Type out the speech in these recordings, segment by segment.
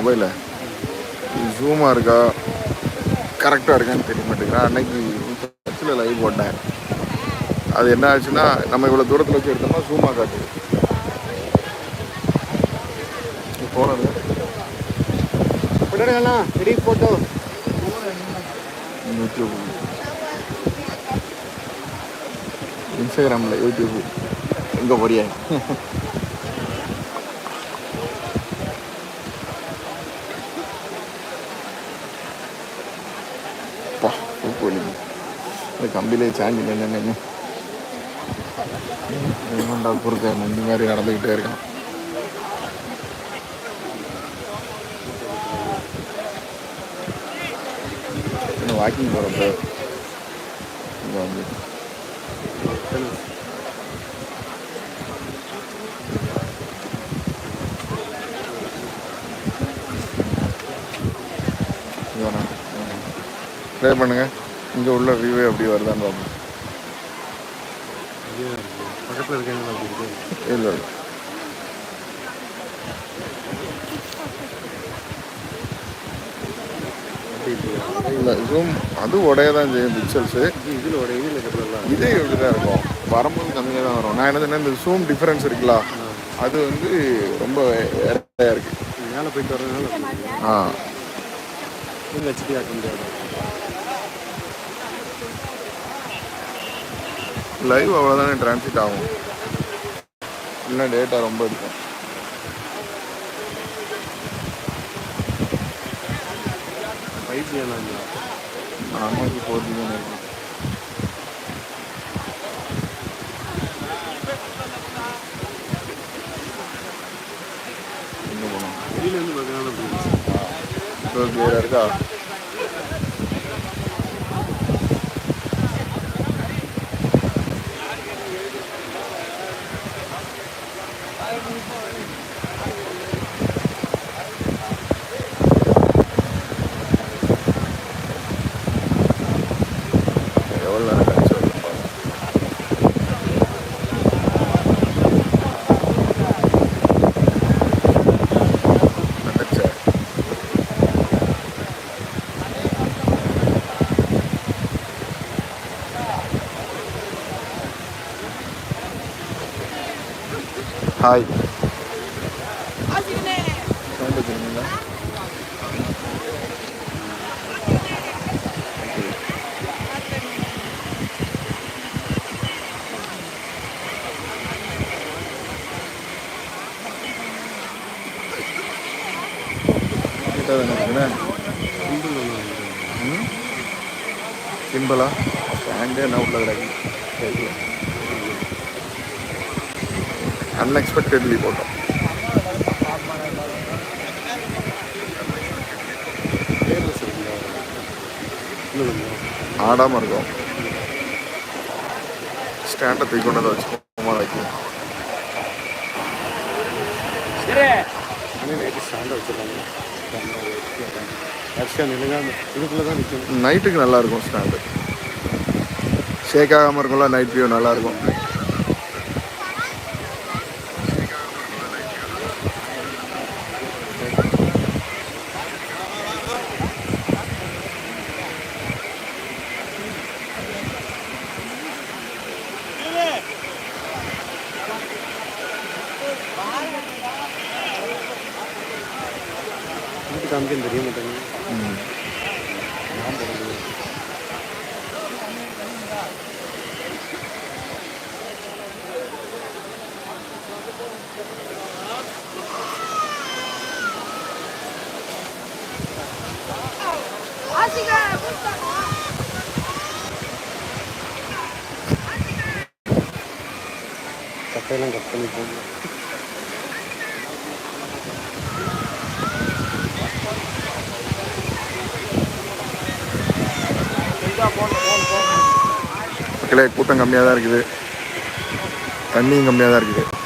மொபைலை ஜூமாக இருக்கா? கரெக்டாக இருக்கான்னு தெரிய மாட்டேங்கிறேன் அன்னைக்கு சர்ச்சில் லைவ் போட்டேன் அது என்ன ஆச்சுன்னா நம்ம இவ்வளோ தூரத்தில் வச்சு எடுத்தோம்னா ஜூமாக காட்டுது. போனது ரெடி போட்டோ. யூடியூப் இன்ஸ்டாகிராமில் யூடியூப் எங்கே போறியா? தூக்கு வலிக்குது. இந்த கம்பியிலே சாஞ்சி நின்று நின்று ஏமாண்டா குறுக்க நந்தி மாதிரி நடந்துக்கிட்டே இருக்கான் இன்னும் வாக்கிங் போகிறப்ப இங்கே வந்து ப்ளே பண்ணுங்க இங்கே உள்ள வியூவே எப்படி வருதான்னு பார்ப்போம் பக்கத்தில் இருக்காங்க அப்படி இருக்கு. இல்லை அப்படி இருக்கு இல்லை ஜூம் அது உடைய தான் செய்யும் பிக்சல்ஸு இதில் ஒரு இதில் இதே இப்படி தான் இருக்கும். வரும்போது கம்மியாக தான் வரும். நான் என்ன சொன்னேன் இந்த ஜூம் டிஃப்ரென்ஸ் இருக்குல்ல அது வந்து ரொம்ப வேறையாக இருக்குது மேலே போயிட்டு வரதுனால அப்படி. ஆ ஆக்க முடியாது லைவ் அவ்வளோதானே டிரான்சிட் ஆகும். இல்லை டேட்டா ரொம்ப இருக்கும். ஃபைவ் ஜி நார்மலுக்கு ஃபோர் ஜி தானே இருக்கும் எங்கே போகணும்? வெளியிலேருந்து அப்படி இருக்கு இப்போ கிளியராக இருக்கா எவ்வளோ நேரம் கழிச்சு வருது பாருங்க. வந்துடுச்சா? Hi simple? ஸ்டாண்டே என்ன உள்ள கிடக்கு? அன்எக்ஸ்பெக்டட்லி போட்டோம் ஆடாமல் இருக்கும் ஸ்டாண்டை தூக்கி கொண்டு வந்து வச்சு சும்மா வைக்கும் நைட்டுக்கு நல்லா இருக்கும் ஸ்டாண்டு ஷேக் ஆகாமல் இருக்கும்ல நைட் வியூ நல்லா இருக்கும் வீட்டு காமிக்க தெரிய மாட்டேங்குது ம். கட்டையெல்லாம் கட் பண்ணி போகணும் மக்களே கூட்டம் கம்மியாக தான் இருக்குது. தண்ணியும் கம்மியாக தான் இருக்குது.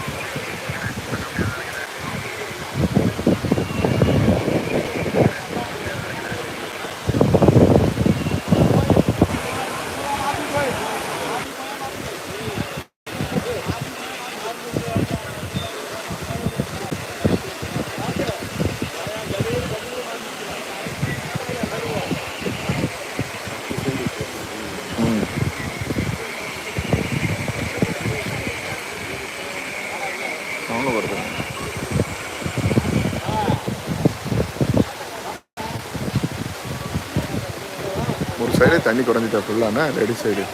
தண்ணி குறைஞ்சிட்டா ஃபுல்லான லேடி சைடு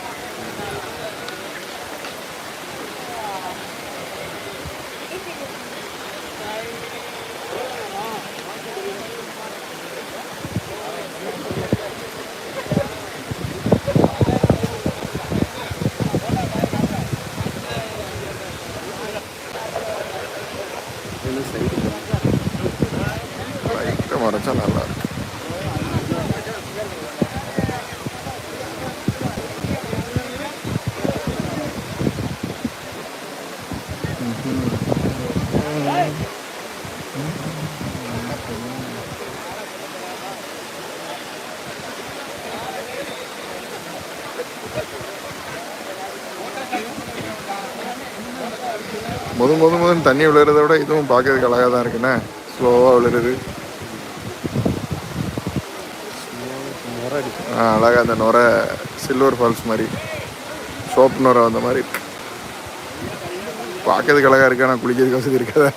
மறைச்சா நல்லா இருக்கு முத முதன் தண்ணி விழுறத விட இதுவும் பார்க்கறதுக்கு அழகாக தான் இருக்குண்ணே. ஸ்லோவாக விழுறது முறை அடிக்கும் ஆ, அழகா அந்த நுரை சில்வர் ஃபால்ஸ் மாதிரி சோப் நுரை வந்த மாதிரி இருக்கு. பார்க்கறதுக்கு அழகா இருக்கு ஆனால் குளிக்கிறதுக்கு வசதி இருக்காதா.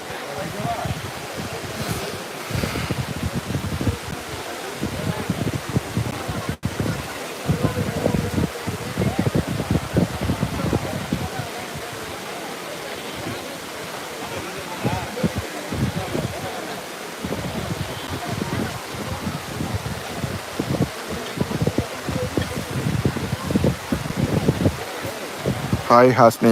ஹாய் ஹாஸ்னி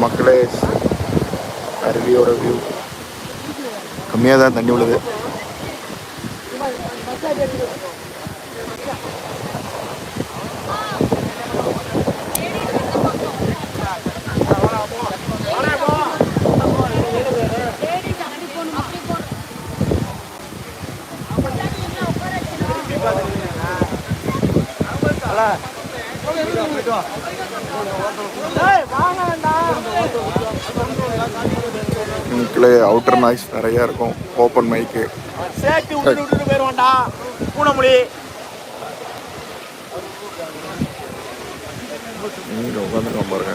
மக்களே அருவியோட வியூ கம்மியாக தான் தண்ணி விழுது மக்களே அவுட்டர் நாய்ஸ் நிறையா இருக்கும் ஓப்பன் மைக்கு சேர்த்து விட்டு விட்டுட்டு போயிருவான்டா பூனமொழி இங்கே உட்காந்துருக்கோம் பாருங்க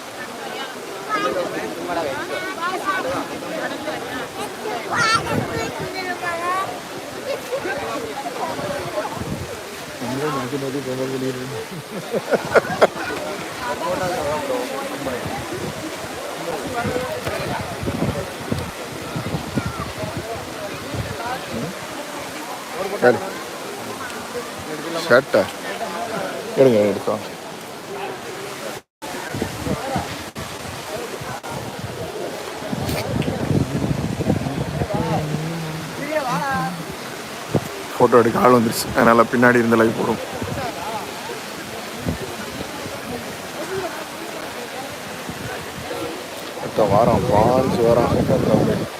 மாற்றி பொங்கல் பண்ணிடுறோம் சரி. ஷர்ட்டா எடுங்க எடுத்தோம் ஃபோட்டோ எடுக்க ஆள் வந்துருச்சு. அதனால் பின்னாடி இருந்த லைவ் போடும் அடுத்த வாரம் பாஞ்சு வாரம்.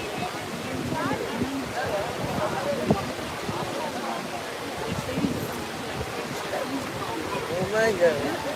manga.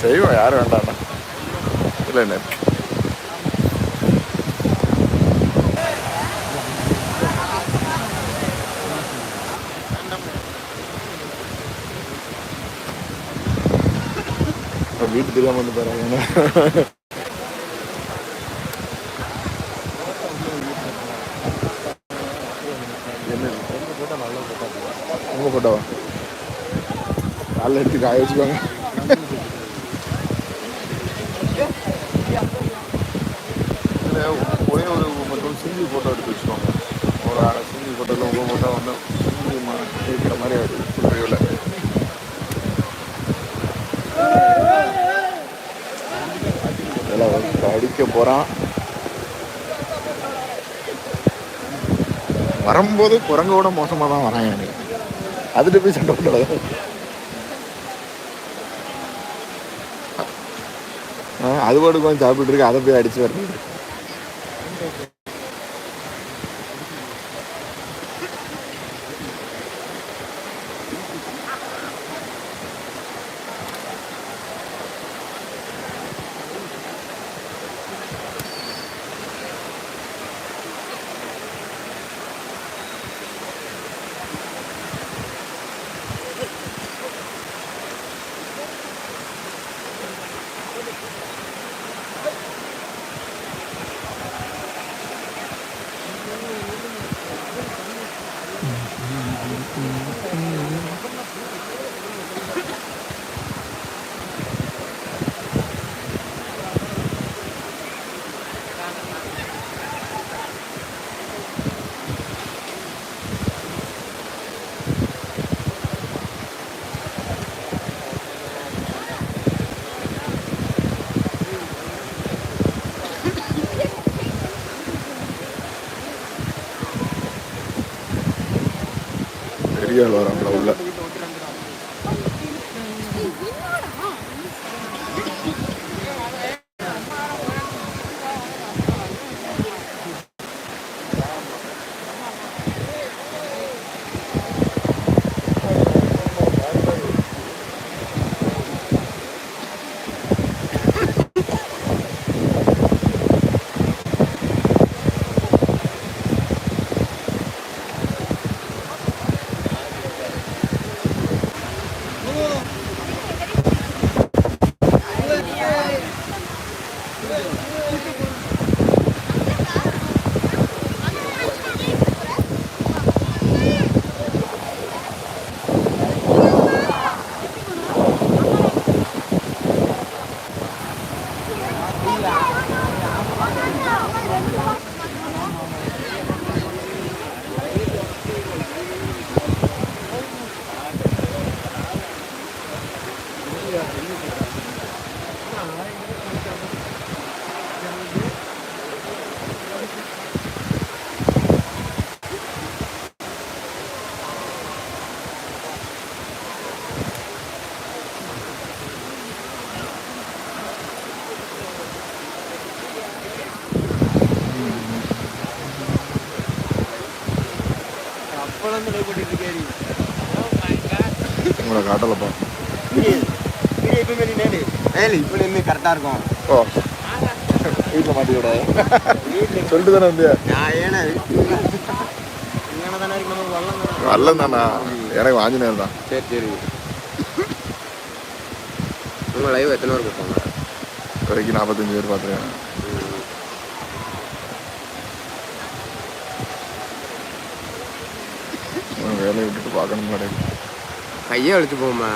செய்வோம் யாரும் வேண்டாம்ண்ணா இல்லை என்ன வீட்டுக்கு தான் வந்து போகிறாங்க என்ன உங்கள் ஃபோட்டோவா காலைல எடுத்து காய வச்சுக்கோங்க ஒரே ஒரு மட்டும் சிங்கிள் ஃபோட்டோ எடுத்து வச்சுக்கோங்க ஒரு சிங்கிள் ஃபோட்டோவில் உங்கள் ஃபோட்டோ வந்து single இருக்கிற மாதிரி ஆயிடுது ரிவ்யூவில் இதெல்லாம் அடிக்க போகிறான் வரும்போது குரங்கோட மோசமாக தான் வரான் எனக்கு அதுட்டு போய் சண்டை போட்டாங்க அது பாட்டு கொஞ்சம் சாப்பிட்டு இருக்கு அதை போய் அடிச்சு வரணும் பெரிய ஆள் வராங்களா நேரு ஏழு இப்போ நின்று கரெக்டாக இருக்கும். ஓ. வீட்டில் மாட்டி விட. சொல்லிட்டு தானே ஏன்னா இங்கே தானே. எனக்கு ஆஞ்சநேயர் தான். சரி சரி. உங்கள் லைவ் எத்தனை பேர் பார்ப்பாங்க வரைக்கும் நாற்பத்தஞ்சு பேர் பார்த்துருக்கேன். வேலையை விட்டுட்டு பார்க்கணும் மேடம் கையே அழிச்சு போமா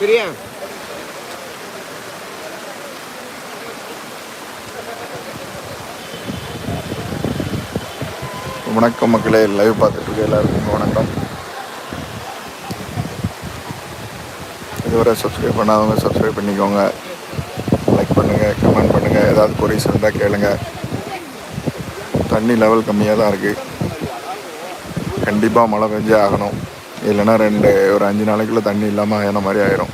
பிரியா. வணக்கம் மக்களே லைவ் பார்த்துட்டு இருக்க எல்லாருக்கும் வணக்கம். இதுவரை சப்ஸ்கிரைப் பண்ணாதவங்க சப்ஸ்கிரைப் பண்ணிக்கோங்க. லைக் பண்ணுங்கள் கமெண்ட் பண்ணுங்கள் ஏதாவது கொரிஸ் இருந்தால் கேளுங்கள் தண்ணி லெவல் கம்மியாக தான் இருக்குது கண்டிப்பாக மழை பெஞ்சே ஆகணும். இல்லைன்னா ரெண்டு ஒரு அஞ்சு நாளைக்குள்ள தண்ணி இல்லாமல் ஆயின மாதிரி ஆயிரும்.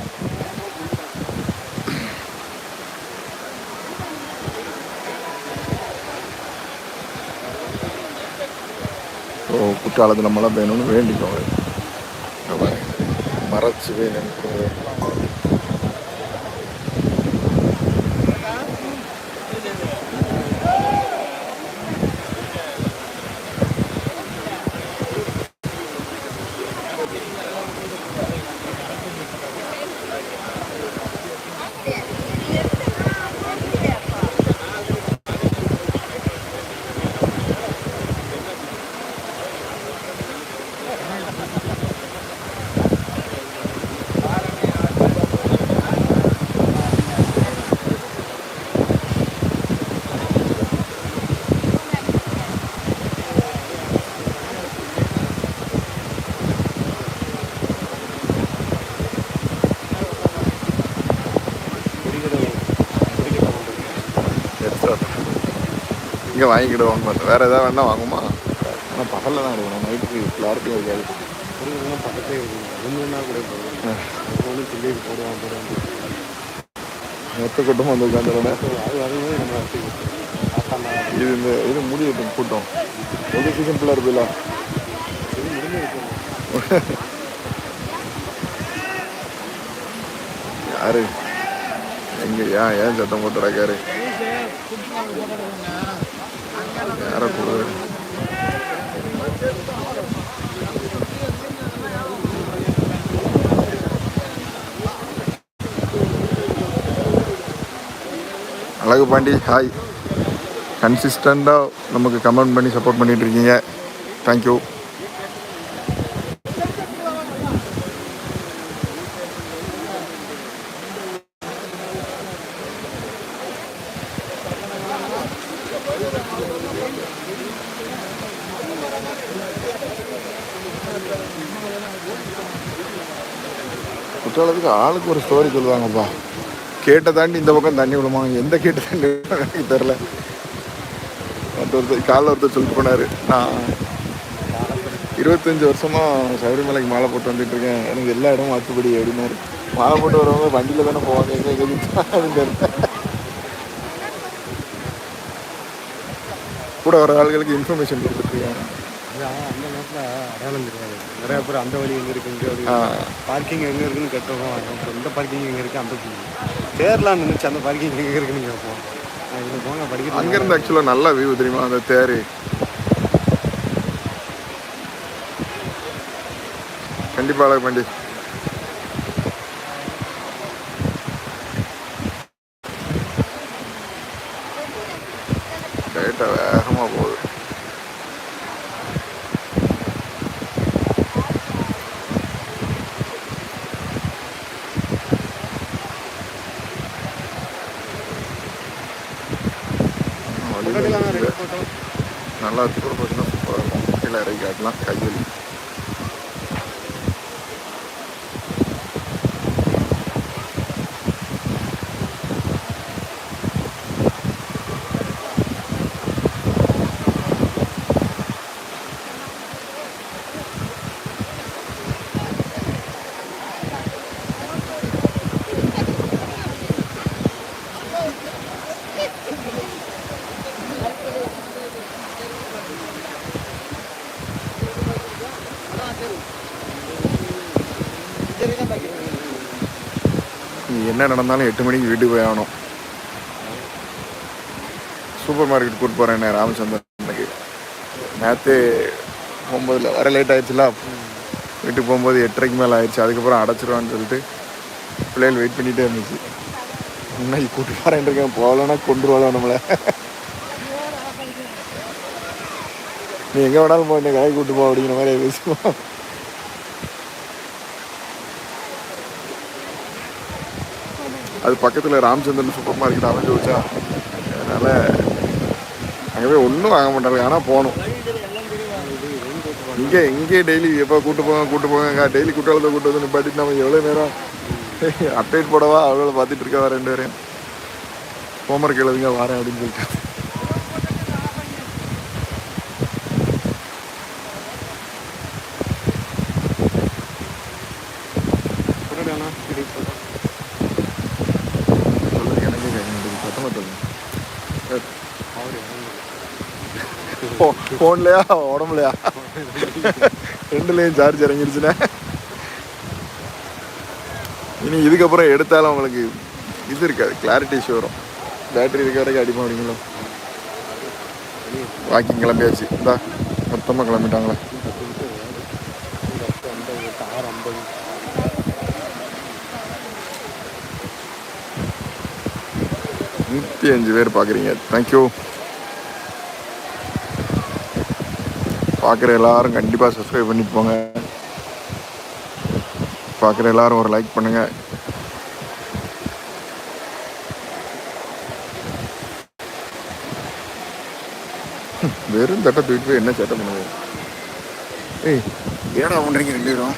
ஸோ குற்றாலத்தில் மழை பெய்யணும்னு வேண்டிக்கோங்க. மறைச்சு வேணும் இங்கே வாங்கிக்கிடுவோம் வேறு ஏதாவது வேணால் வாங்குமா ஆனால் பகலில் தான் எடுக்கணும். நைட்டுக்கு கிளாரிட்டியாக இருக்காது முருகன் பக்கத்துலேயே இருக்குது. கூட போதும் மொத்த கூட்டம் வந்து உட்காந்துருவேன் அது வரும்போது நம்ம இது இந்த இது முடியட்டும் கூட்டம். ஒரு சீசன் ஃபுல்லாக இருக்குல்ல இது முடிஞ்சு யாரு? எங்க ஏன் ஏன் சத்தம் போட்டு ஏறக்கூடாது யாரை அழகு பாண்டி ஹாய் கன்சிஸ்டண்டாக நமக்கு கமெண்ட் பண்ணி சப்போர்ட் பண்ணிகிட்ருக்கீங்க தேங்க்யூ ஆளுக்கு ஆளுக்கு ஒரு ஸ்டோரி சொல்லுவாங்கப்பா. கேட்டை தாண்டி இந்த பக்கம் தண்ணி விடுமா? எந்த கேட்டை தாண்டி எனக்கு தெரில ஒருத்தர் காலைல ஒருத்தர் சொல்லிட்டு போனார். நான் இருபத்தஞ்சி வருஷமாக சபரிமலைக்கு மாலை போட்டு வந்துட்டு இருக்கேன். எனக்கு எல்லா இடமும் அத்துப்படி அப்படின்னாரு. மாலை போட்டு வரவங்க வண்டியில் தானே போவாங்க? எங்கே அப்படின்னு தெரியல. கூட வர ஆளுகளுக்கு இன்ஃபர்மேஷன் கொடுத்துட்ருக்காங்க அந்த நேரத்தில் அடையாளம் தெரியாது. நிறைய பேர் அந்த வழி எங்கே இருக்கு இங்கே வழி ஆ. பார்க்கிங் எங்கே இருக்குன்னு கேட்டோம் அப்புறம் இந்த பார்க்கிங் எங்கே இருக்குது அந்த தேர்லாம் நினச்சி அந்த பார்க்கிங் எங்கே இருக்குன்னு கேட்போம். இதில் போங்க படிக்கிறது அங்கேருந்து ஆக்சுவலாக நல்ல வியூ தெரியுமா அந்த தேர்? கண்டிப்பாக பாண்டி. என்ன நடந்தாலும் எட்டு மணிக்கு வீட்டுக்கு போய் ஆகணும். சூப்பர் மார்க்கெட் கூட்டு போகிறேன் ராமச்சந்திரனுக்கு. நேற்று போகும்போதில் வர லேட் ஆயிடுச்சுல. வீட்டுக்கு போகும்போது எட்டரைக்கு மேலே ஆயிடுச்சு. அதுக்கப்புறம் அடைச்சிருவான்னு சொல்லிட்டு பிள்ளைகள் வெயிட் பண்ணிகிட்டே இருந்துச்சு. இன்னைக்கு கூட்டு போகிறேன் இருக்கேன். போகலன்னா கொண்டுருவாளோ நம்மளை. நீ எங்கே வேணாலும் போய் என்னை கடைக்கு கூப்பிட்டு போ அப்படிங்கிற மாதிரி பேசுவோம். அது பக்கத்தில் ராமச்சந்திரன் சூப்பர் மார்க்கெட் அமைஞ்சு வச்சா அதனால் அங்கே போய் ஒன்றும் வாங்க மாட்டாங்க. ஆனால் போகணும். இங்கே இங்கே டெய்லி எப்போ கூட்டு போங்க கூட்டு போங்க டெய்லி குற்றாலத்தை கூட்டு வந்து நிப்பாட்டிட்டு நம்ம எவ்வளோ நேரம் அப்டேட் போடவா? அவ்வளோ பார்த்துட்டு இருக்கா ரெண்டு பேரையும்? ஹோம்ஒர்க் எழுதுங்க வரேன் அப்படின்னு சொல்லிட்டு. ஃபோன்லையா உடம்புலையா? ரெண்டுலேயும் சார்ஜ் இறங்கிருச்சுண்ணே. இனி இதுக்கப்புறம் எடுத்தாலும் உங்களுக்கு இது இருக்காது கிளாரிட்டி இஷ்யூ வரும். பேட்டரி இருக்க வரைக்கும் அடிமா அப்படிங்களா? வாக்கிங் கிளம்பியாச்சு. இந்தா மொத்தமாக கிளம்பிட்டாங்களே. ஐம்பது நூற்றி அஞ்சு பேர் பார்க்குறீங்க தேங்க்யூ பார்க்குற எல்லாரும் கண்டிப்பாக சப்ஸ்கிரைப் பண்ணி போங்க. பார்க்குற எல்லாரும் ஒரு லைக் பண்ணுங்க. வெறும் தட்டை தூக்கிட்டு போய் என்ன சட்டம் பண்ணுது? ஏய் ஏடா பண்ணுறீங்க ரெண்டு பேரும்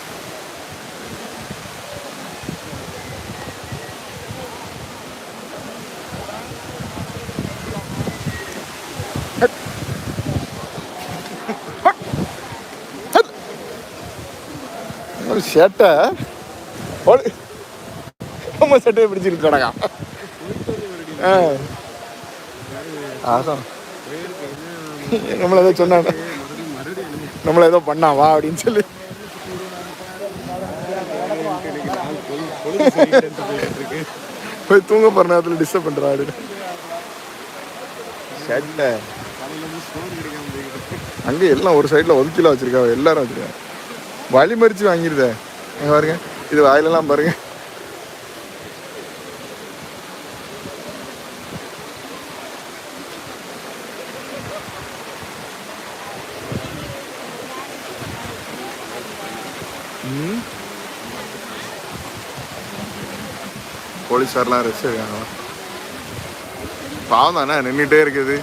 ஒரு சேட்டை நம்ம சட்டையை பிடிச்சிருக்கு ஆகும் ஆ. நம்மள ஏதோ சொன்னாங்க நம்மள ஏதோ பண்ணா வா அப்படின்னு சொல்லி. போய் தூங்க போற நேரத்தில் டிஸ்டர்ப் பண்றா அப்படின்னு. அங்கே அங்க எல்லாம் ஒரு சைடுல ஒதுக்கில வச்சிருக்காங்க எல்லாரும் வச்சிருக்காங்க. வழி மறித்து வாங்கிடுதே பாருங்க. இது வாயிலெல்லாம் பாருங்க. ம். போலீஸார்லாம் ரெஸ்ட் இருக்காங்க பாவம் தானே நின்றுக்கிட்டே இருக்குது.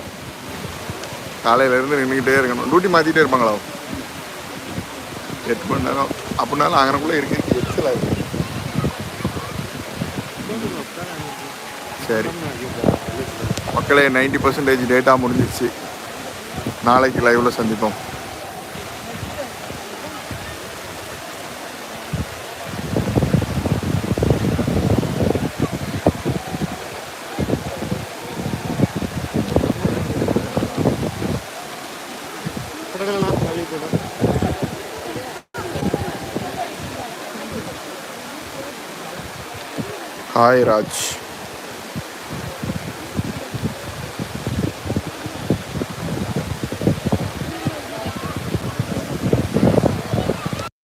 காலையிலேருந்து நின்றுக்கிட்டே இருக்கணும். டியூட்டி மாத்திட்டே இருப்பாங்களா? எட்டு மணி நேரம் அப்படின்னாலும் அங்கனக்குள்ள இருக்கு எரிச்சல் ஆகுது சரி. மக்களே நைன்டி பர்சன்டேஜ் டேட்டா முடிஞ்சிருச்சு. நாளைக்கு லைவ்ல சந்திப்போம். ஹாய்